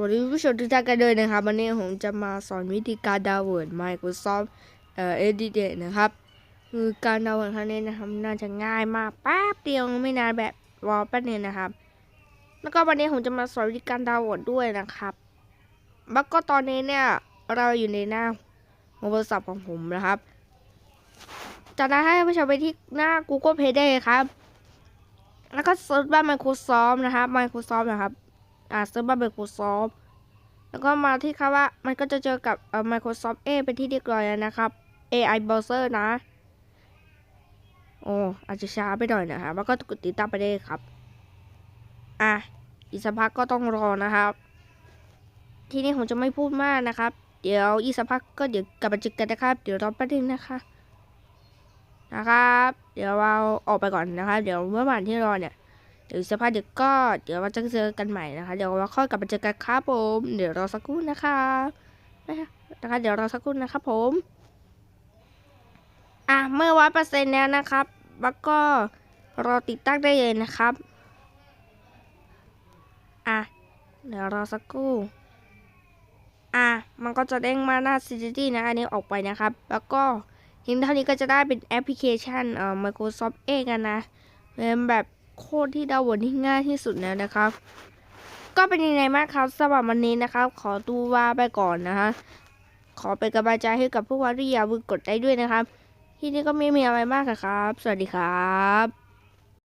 วัสดีผู้ชมทุกท่านกันเลยนะครับ วันนี้ผมจะมาสอนวิธีการดาวน์โหลด Microsoft เอ่อ Edit นะครับ คือการดาวน์โหลดครั้งนี้นะครับน่าจะง่ายมากแป๊บเดียวไม่นานแบบรอแป๊บนึงนะครับ แล้วก็วันนี้ผมจะมาสอนวิธีการดาวน์โหลดด้วยนะครับแล้วก็ตอนนี้เนี่ยเราอยู่ในหน้าโทรศัพท์ของผมนะครับจากนั้นให้ผู้ชมไปที่หน้า Google Play ได้เลยครับ แล้วก็เซิร์ชว่า Microsoft นะครับ Microsoft นะครับ อ่าเซิร์ชว่า Microsoft แล้วก็มาที่คำว่ามันก็จะเจอกับเอ่อ Microsoft A เป็นที่เรียบร้อยแล้วนะครับ AI Browser นะ โอ้อาจจะช้าไปหน่อยนะครับแล้วก็กดติดตามไปได้ครับ อะ อีกสักพักก็ต้องรอนะครับ ทีนี้ผมจะไม่พูดมากนะครับ เดี๋ยวอีกสักพักก็เดี๋ยวกลับมาเจอกันนะครับ เดี๋ยวรอแป๊บนึงนะคะนะครับ เดี๋ยวเราออกไปก่อนนะครับเดี๋ยวเมื่อวานที่รอเนี่ย เดี๋ยวอีกสักพักเดี๋ยวก็เดี๋ยวเราจะเจอกันใหม่นะคะ เดี๋ยวเราค่อยกลับมาเจอกันครับผม เดี๋ยวรอสักครู่นะคะนะคะ เดี๋ยวรอสักครู่นะครับผม อะเมื่อวัดเปอร์เซ็นต์แล้วนะครับแล้วก็รอติดตั้งได้เลยนะครับ อะเดี๋ยวรอสักครู่ อะมันก็จะเด้งมาหน้า City นะ อันนี้ออกไปนะครับ แล้วก็ทีมเท่านี้ก็จะได้เป็นแอปพลิเคชันเอ่อ Microsoft A กันนะเป็นแบบ โคตรที่ดาวน์โหลดที่ง่ายที่สุดแล้วนะครับ ก็เป็นยังไงบ้างครับสำหรับวันนี้นะครับ ขอตัวลาไปก่อนนะคะ ขอเป็นกำลังใจให้กับพวกเราที่อย่าลืมกดได้ด้วยนะครับ ที่นี่ก็ไม่มีอะไรมากอะครับ สวัสดีครับ